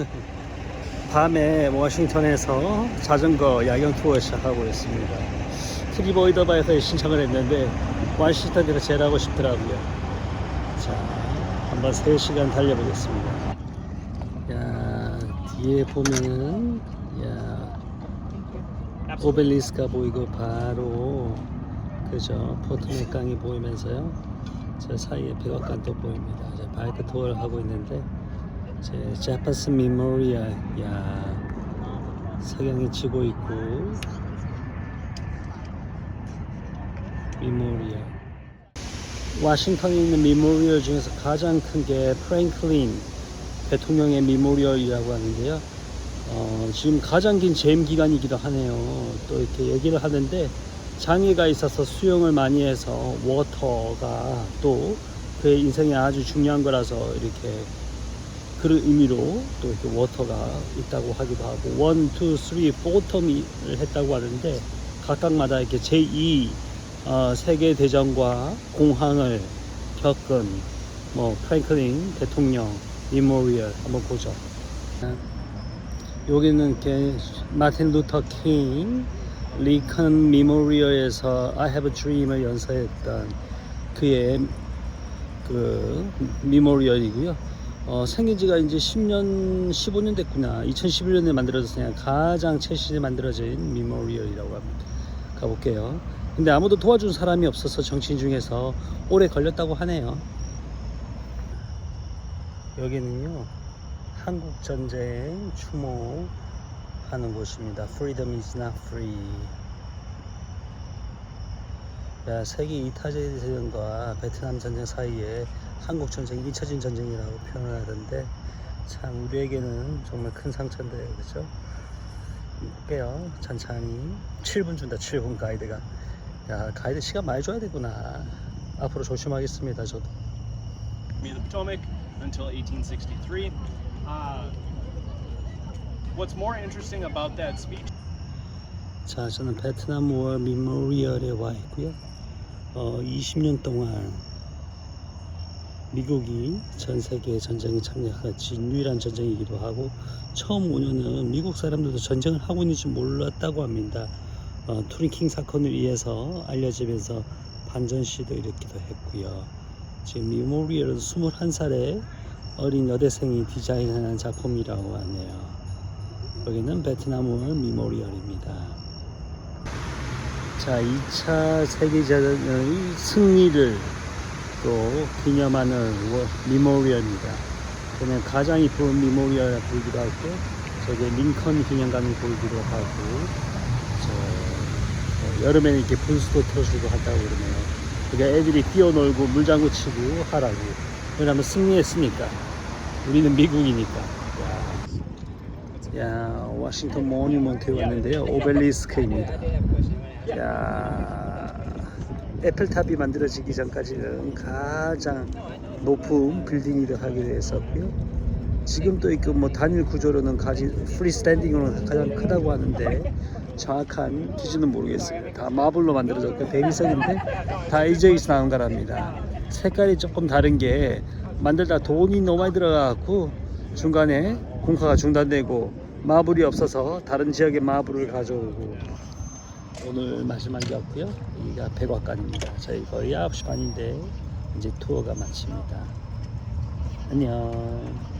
밤에 워싱턴에서 자전거 야경 투어 시작하고 있습니다. 트리보이더바에서 신청을 했는데 워싱턴에서 제일 하고 싶더라고요. 자, 한번 3시간 달려보겠습니다. 야, 뒤에 보면은 야, 오벨리스가 보이고 바로 그죠 포트맥 강이 보이면서요. 저 사이에 백악관도 보입니다. 저 바이크 투어를 하고 있는데 제 제파스 미모리아 야 석양이 지고 있고 미모리아 워싱턴에 있는 미모리얼 중에서 가장 큰 게 프랭클린 대통령의 미모리얼이라고 하는데요. 어, 지금 가장 긴 재임 기간이기도 하네요. 또 이렇게 얘기를 하는데 장애가 있어서 수영을 많이 해서 워터가 또 그의 인생에 아주 중요한 거라서 이렇게 그런 의미로 또 이렇게 워터가 있다고 하기도 하고 원, 투, 쓰리, 포 텀을 했다고 하는데 각각마다 이렇게 제2 어, 세계 대전과 공항을 겪은 뭐 프랭클린 대통령 미모리얼 한번 보죠. 여기는 이렇게 마틴 루터 킹 리컨 미모리얼에서 I Have a Dream을 연사했던 그의 그 미모리얼이고요. 어, 생긴 지가 이제 10년, 15년 됐구나. 2011년에 만들어졌으니까 가장 최신에 만들어진 미모리얼이라고 합니다. 가볼게요. 근데 아무도 도와준 사람이 없어서 정치인 중에서 오래 걸렸다고 하네요. 여기는요, 한국 전쟁 추모하는 곳입니다. Freedom is not free. 야, 세계 2차 대전과 베트남 전쟁 사이에 한국 전쟁이 잊혀진 전쟁이라고 표현을 하던데 참 우리에게는 정말 큰 상처인데요, 그렇죠? 볼게요, 천천히 7분 준다, 7분 가이드가. 야, 가이드 시간 많이 줘야 되구나. 앞으로 조심하겠습니다, 저도. The Potomac until 1863. Uh, what's more interesting about that speech 자, 저는 베트남 워 미모리얼에 와 있고요. 어, 20년 동안 미국이 전 세계 전쟁에 참여한 유일한 전쟁이기도 하고 처음 5년은 미국 사람들도 전쟁을 하고 있는지 몰랐다고 합니다. 어, 투링킹 사건을 위해서 알려지면서 반전 시도 일으키도 했고요. 지금 미모리얼은 21살의 어린 여대생이 디자인한 작품이라고 하네요. 여기는 베트남 월 미모리얼입니다. 자, 2차 세계대전의 승리를 또 기념하는 워- 미모리얼입니다. 그러면 가장 이쁜 미모리얼 보이기도 하고, 저기 링컨 기념관이 보이기도 하고, 저, 어, 여름에는 이렇게 분수도 틀어주고 한다고 그러네요. 그러니까 애들이 뛰어놀고 물장구 치고 하라고. 왜냐면 승리했으니까. 우리는 미국이니까. 야, 야 워싱턴 모니먼트에 왔는데요. 오벨리스크입니다. 야 애플탑이 만들어지기 전까지는 가장 높은 빌딩이 하기로 했었고요. 지금 또 있고 뭐 단일 구조로는 가지 프리스탠딩으로는 가장 크다고 하는데 정확한 기준은 모르겠어요. 다 마블로 만들어졌고 대리석인데 다 AJ에서 나온 거랍니다. 색깔이 조금 다른 게 만들다 돈이 너무 많이 들어가고 중간에 공사가 중단되고 마블이 없어서 다른 지역의 마블을 가져오고 오늘 마지막 이었고요. 여기가 백악관입니다. 저희 거의 9시 반인데 이제 투어가 마칩니다. 안녕.